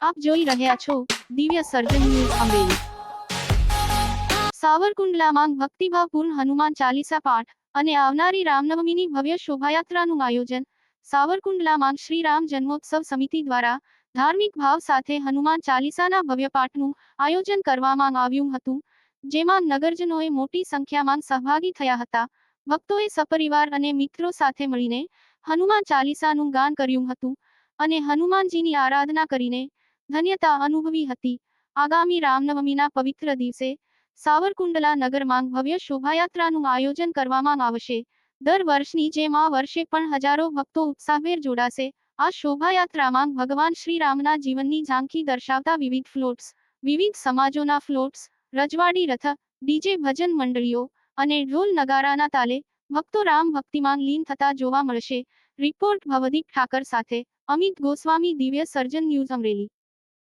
આપ જોઈ રહ્યા છો દિવ્ય સર્જન ન્યૂઝ અમરેલી સાવરકુંડલામાં ભક્તિભાવપૂર્ણ હનુમાન ચાલીસા પાઠ અને આવનારી રામનવમીની ભવ્ય શોભાયાત્રાનું આયોજન સાવરકુંડલામાં શ્રી રામ જન્મોત્સવ સમિતિ દ્વારા ધાર્મિક ભાવ સાથે હનુમાન ચાલીસાના ભવ્ય પાઠનું આયોજન કરવામાં આવ્યું હતું, જેમાં નગરજનોએ મોટી સંખ્યામાં સહભાગી થયા હતા. ભક્તોએ સપરિવાર અને મિત્રો સાથે મળીને હનુમાન ચાલીસાનું ગાન કર્યું હતું અને હનુમાનજીની આરાધના કરીને ધન્યતા અનુભવી હતી આગામી રામનવમીના પવિત્ર દિવસે સાવરકુંડલા નગરમાં ભવ્ય શોભાયાત્રાનું આયોજન કરવામાં આવશે દર વર્ષની જેમ આ વર્ષે પણ હજારો ભક્તો ઉત્સાહભેર જોડાશે આ શોભાયાત્રામાં ભગવાન શ્રી રામના જીવનની ઝાંખી દર્શાવતા વિવિધ ફ્લોટ્સ વિવિધ સમાજોના ફ્લોટ્સ રજવાડી રથ ડીજે ભજન મંડળીઓ અને ઢોલ નગારાના તાલે ભક્તો રામ ભક્તિમાં લીન થતા જોવા મળશે રિપોર્ટ ભવદીપ ઠાકર સાથે અમિત ગોસ્વામી દિવ્ય સર્જન ન્યૂઝ અમરેલી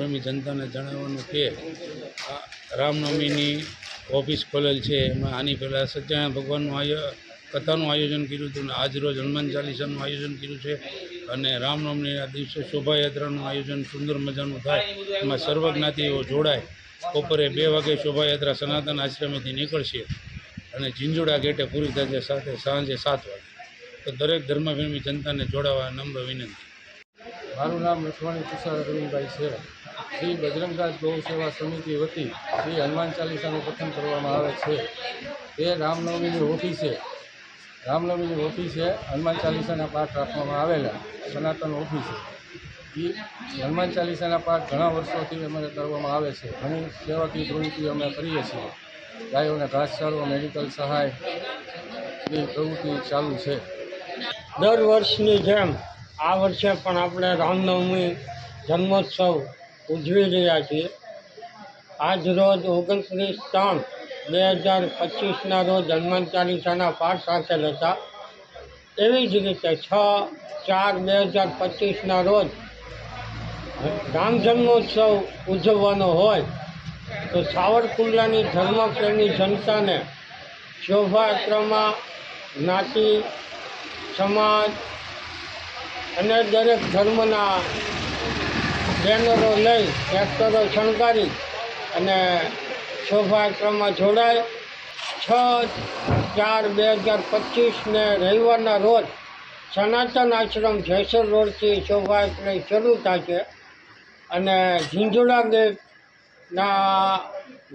સાવરકુંડલાની જનતાને જણાવવાનું કે રામનવમીની ઓફિસ ખોલેલ છે. એમાં આની પહેલાં સત્યનારાયણ ભગવાનનું આયો, કથાનું આયોજન કર્યું હતું અને આજરોજ હનુમાન ચાલીસાનું આયોજન કર્યું છે અને રામનવમીના દિવસે શોભાયાત્રાનું આયોજન સુંદર મજાનું થાય. એમાં સર્વજ્ઞાતિઓ જોડાય. બપોરે બે વાગે શોભાયાત્રા સનાતન આશ્રમેથી નીકળશે અને ઝીંઝુડા ગેટે પૂરી થશે સાથે સાંજે સાત વાગે. તો દરેક ધર્મપ્રેમી જનતાને જોડાવા નમ્ર વિનંતી. મારું નામ લખવાણી તુષાર અરવિંદભાઈ છે. શ્રી બજરંગદાસ ગૌ સેવા સમિતિ વતી શ્રી હનુમાન ચાલીસાનું પઠન કરવામાં આવે છે. તે રામનવમીની ઓફિસે રામનવમીની ઓફિસે હનુમાન ચાલીસાના પાઠ રાખવામાં આવેલા, સનાતન ઓફિસે. એ હનુમાન ચાલીસાના પાઠ ઘણા વર્ષોથી અમારે કરવામાં આવે છે. ઘણી સેવાકીય પ્રવૃત્તિઓ અમે કરીએ છીએ. ગાયોને ઘાસચારો મેડિકલ સહાયની પ્રવૃત્તિ ચાલુ છે. દર વર્ષની જેમ આ વર્ષે પણ આપણે રામનવમી, જન્મોત્સવ ઉજવી રહ્યા છીએ. આજ રોજ ઓગણત્રીસ ત્રણ બે હજાર પચીસના રોજ હનુમાન ચાલીસાના પાઠ સાથે હતા એવી જ રીતે છ ચાર બે હજાર પચીસના રોજ રામ જન્મોત્સવ ઉજવવાનો હોય તો સાવરકુંડલાની ધર્મપ્રેમી જનતાને શોભાયાત્રામાં જ્ઞાતિ, સમાજ અને દરેક ધર્મના બેનરો લઈ ટ્રેક્ટરો શણગારી અને શોભાયાત્રામાં જોડાય. છ ચાર બે હજાર પચીસને રવિવારના રોજ સનાતન આશ્રમ જયસર રોડથી શોભાયાત્રા શરૂ થશે અને ઝીંઝુડા ગેટના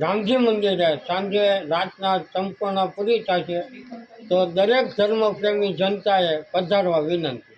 રામજી મંદિરે સાંજે રાતના સંપૂર્ણ પૂરી થશે તો દરેક ધર્મપ્રેમી જનતાએ પધારવા વિનંતી.